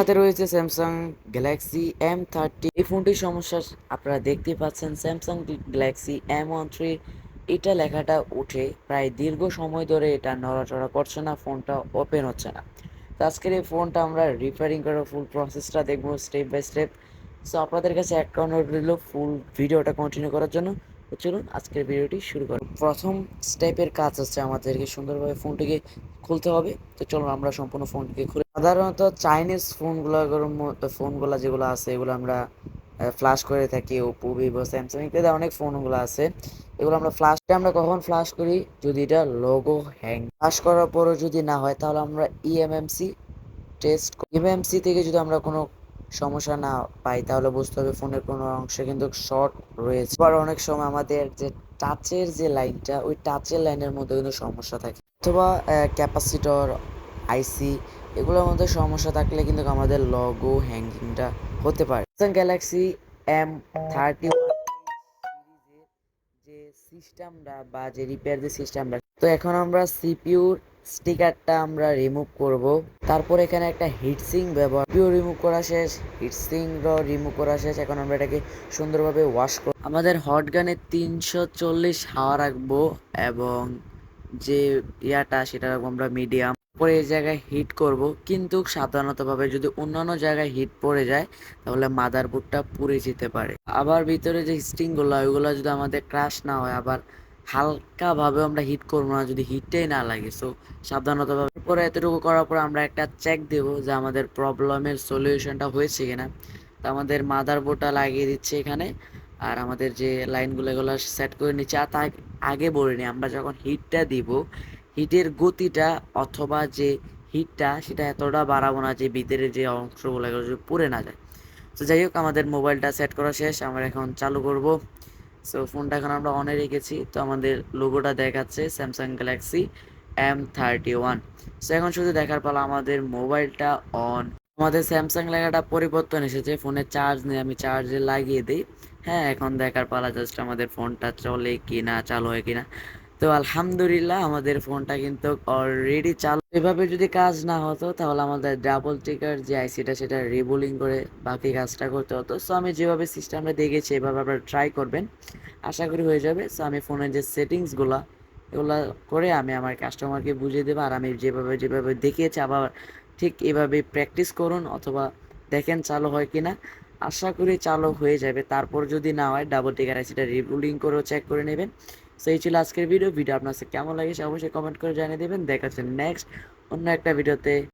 হাতে রয়েছে Samsung Galaxy M thirty এই ফোনটির সমস্যা আপনারা দেখতে পাচ্ছেন Samsung Galaxy M one three এটা লেখাটা উঠে প্রায় দীর্ঘ সময় ধরে এটা নড়াচড়া করছে না, ফোনটা ওপেন হচ্ছে না। তো আজকের এই ফোনটা আমরা রিপেয়ারিং করার ফুল প্রসেসটা দেখব স্টেপ বাই স্টেপ সো আপনাদের কাছে একটা অনুরোধ রইল ফুল ভিডিওটা কন্টিনিউ করার জন্য। চলুন আজকের ভিডিওটি শুরু করুন প্রথম স্টেপের কাজ হচ্ছে আমাদেরকে সুন্দরভাবে ফোনটিকে খুলতে হবে। তো চলুন আমরা সম্পূর্ণ ফোনটিকে খুলে সাধারণত চাইনিজ ফোনগুলোর ফোনগুলো যেগুলো আছে, এগুলো আমরা ফ্লাশ করে থাকি ওপো ভিভো স্যামসাং ইত্যাদি অনেক ফোনগুলো আছে। এগুলো আমরা ফ্লাশটা আমরা কখন ফ্লাশ করি? যদি এটা লোগো হ্যাং ফ্লাশ করার পরও যদি না হয়, তাহলে আমরা ইএমএমসি টেস্ট ইএমএমসি থেকে যদি আমরা কোনো সমস্যা না পাই, তাহলে বুঝতে হবে ফোনের কোনো অংশে কিন্তু শর্ট রয়েছে। আবার অনেক সময় আমাদের যে টাচের যে লাইনটা ওই টাচের লাইনের মধ্যে কিন্তু সমস্যা থাকে। অথবা ক্যাপাসিটর আইসি এগুলোর মধ্যে সমস্যা থাকলে কিন্তু আমাদের লগো হ্যাঙ্গিংটা হতে পারে। গ্যালাক্সি এম থার্টি যে সিস্টেমটা বা যে রিপেয়ার যে সিস্টেমটা তো এখন আমরা সিপিউর স্টিকারটা আমরা রিমুভ করব। তারপর এখানে একটা হিটসিং ব্যবহার সিপিউ রিমুভ করা শেষ হিটসিং রিমুভ করা শেষ। এখন আমরা এটাকে সুন্দরভাবে ওয়াশ করব আমাদের হট গানে তিনশো চল্লিশ হাওয়া রাখব এবং যে ইয়াটা সেটা আমরা মিডিয়াম পরে এই জায়গায় হিট করব। কিন্তু সাধারণতভাবে যদি অন্যান্য জায়গায় হিট পড়ে যায়, তাহলে মাদার মাদারবোর্ডটা পুড়ে যেতে পারে। আবার ভিতরে যে স্টিংগুলো ওইগুলো যদি আমাদের ক্রাশ না হয়, আবার হালকাভাবে আমরা হিট করব না, যদি হিটটাই না লাগে। সো সাবধানতাভাবে পরে এতটুকু করার পর আমরা একটা চেক দেব যে আমাদের প্রবলেমের সলিউশনটা হয়েছে কিনা। তো আমাদের মাদার মাদারবোর্ডটা লাগিয়ে দিচ্ছে এখানে, আর আমাদের যে লাইনগুলো এগুলো সেট করে নিচ্ছে। আর আগে বলে বলিনি আমরা যখন হিটটা দিব হিটের গতিটা অথবা যে হিটটা সেটা এতটা বাড়াবো না যে ভিতরে যে অংশগুলো এগুলো পুড়ে না যায়। তো যাই হোক, আমাদের মোবাইলটা সেট করা শেষ, আমরা এখন চালু করব। সো ফোনটা এখন আমরা অনে রেখেছি, তো আমাদের লোগোটা দেখাচ্ছে Samsung Galaxy M thirty one so এখন শুধু দেখার পালা আমাদের মোবাইলটা অন আমাদের স্যামসাং লেখাটা পরিবর্তন এসেছে ফোনে চার্জ নেই, আমি চার্জে লাগিয়ে দিই। হ্যাঁ এখন দেখার পালা জাস্ট আমাদের ফোনটা চলে কি না চালু হয় কিনা। তো আলহামদুলিল্লাহ আমাদের ফোনটা কিন্তু অলরেডি চালু। এভাবে যদি কাজ না হতো তাহলে আমাদের ডাবল টিকার যে আইসিটা সেটা রিবোলিং করে বাকি কাজটা করতে হতো। সো আমি যেভাবে সিস্টেমটা দেখেছি, এভাবে আপনারা ট্রাই করবেন। আশা করি হয়ে যাবে। সো আমি ফোনের যে সেটিংসগুলো, এগুলো করে আমি আমার কাস্টমারকে বুঝিয়ে দেবো। আর আমি যেভাবে যেভাবে দেখিয়েছি, আবার ঠিক এভাবে প্র্যাকটিস করুন অথবা দেখেন চালু হয় কিনা। আশা করি চালু হয়ে যাবে। তারপর যদি না হয় ডাবল টিকার আইসিটা রিবুলিং করেও চেক করে নেবেন। সেই ছিল আজকের ভিডিও ভিডিও আপনার কাছে কেমন লাগে অবশ্যই কমেন্ট করে জানিয়ে দেবেন। দেখাচ্ছেন নেক্সট অন্য একটা ভিডিওতে